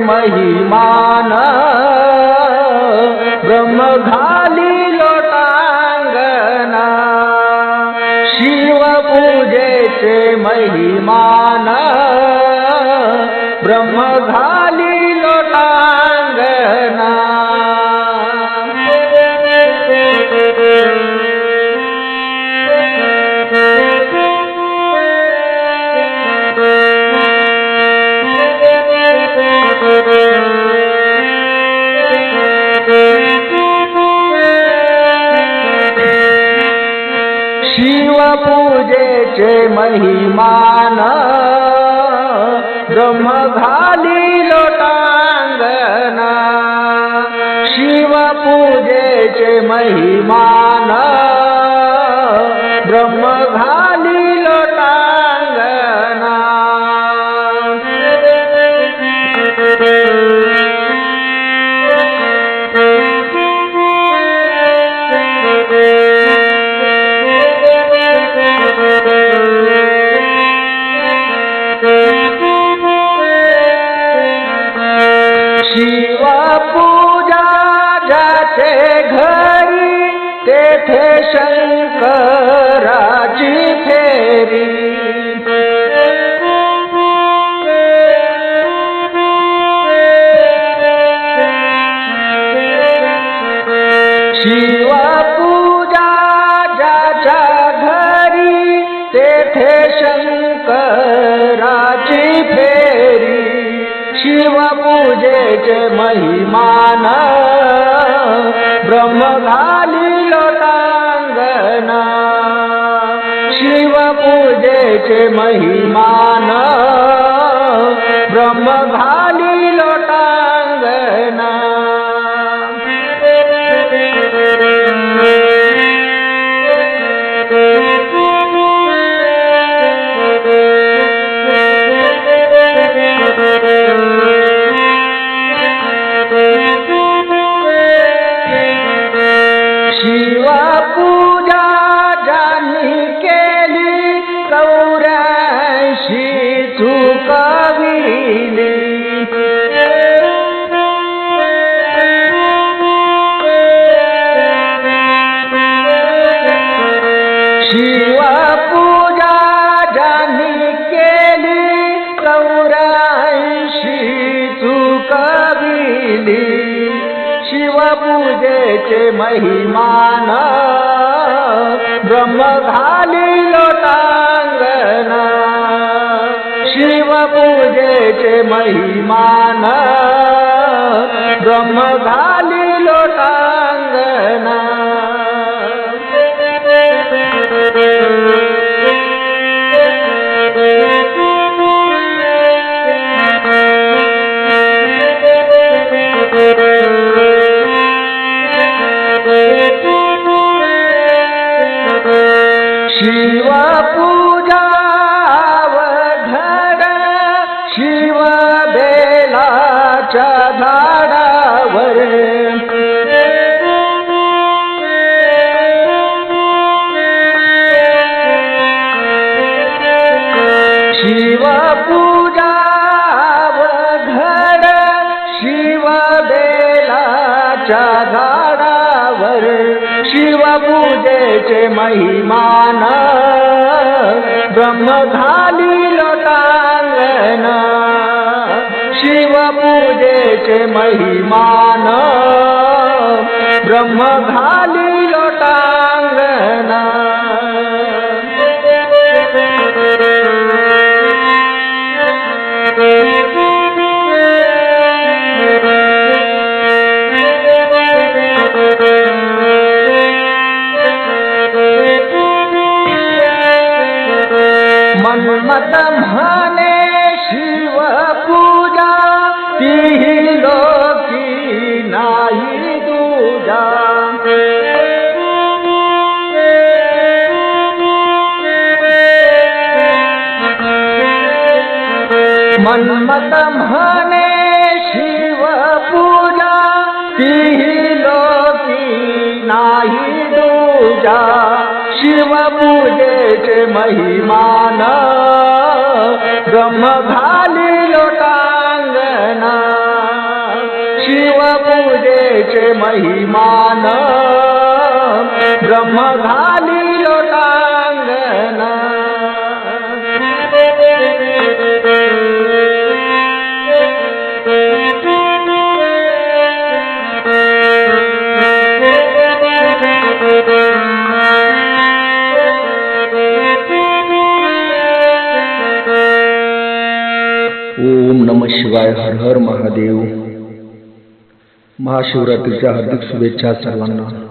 महिमान ब्रह्म घाली लोटांगना शिवपूजेचे महिमान ब्रह्म घाली पूजेचे महिमान. ब्रह्म घाली लोटांगना शिवपूजेचे महिमान. ब्रह्म घाली ज्याचे घरी तेथे शंकराची फेरी. शिवपूजा ज्याच्या घरी तेथे शंकराची फेरी. शिवपूजेचे महिमान ब्रह्मभारी शिवपूजे च महिमान। ब्रह्मभा तुझेचे महिमान ब्रह्म घाली लोटांगना शिवपूजेचे महिमान ब्रह्म घाली लोट झाडावर. शिवपूजा वघड शिव बेलाच्या झाडावर. शिवपूजेचे महिमान ब्रह्म घाली लोटांगना शिवपूजेचे महिमान ब्रह्म घाली लोटांगना। मन्मत म्हणे शिव मन्मत म्हणे शिव पूजा तीही लोकी नाही दूजा। शिवपूजेचे महिमान ब्रह्म घाली लोटांगना पूजेचे महिमान ब्रह्म झाली शिवाय हर हर महादेव. महाशिवरात्रीच्या हार्दिक शुभेच्छा सर्वांना.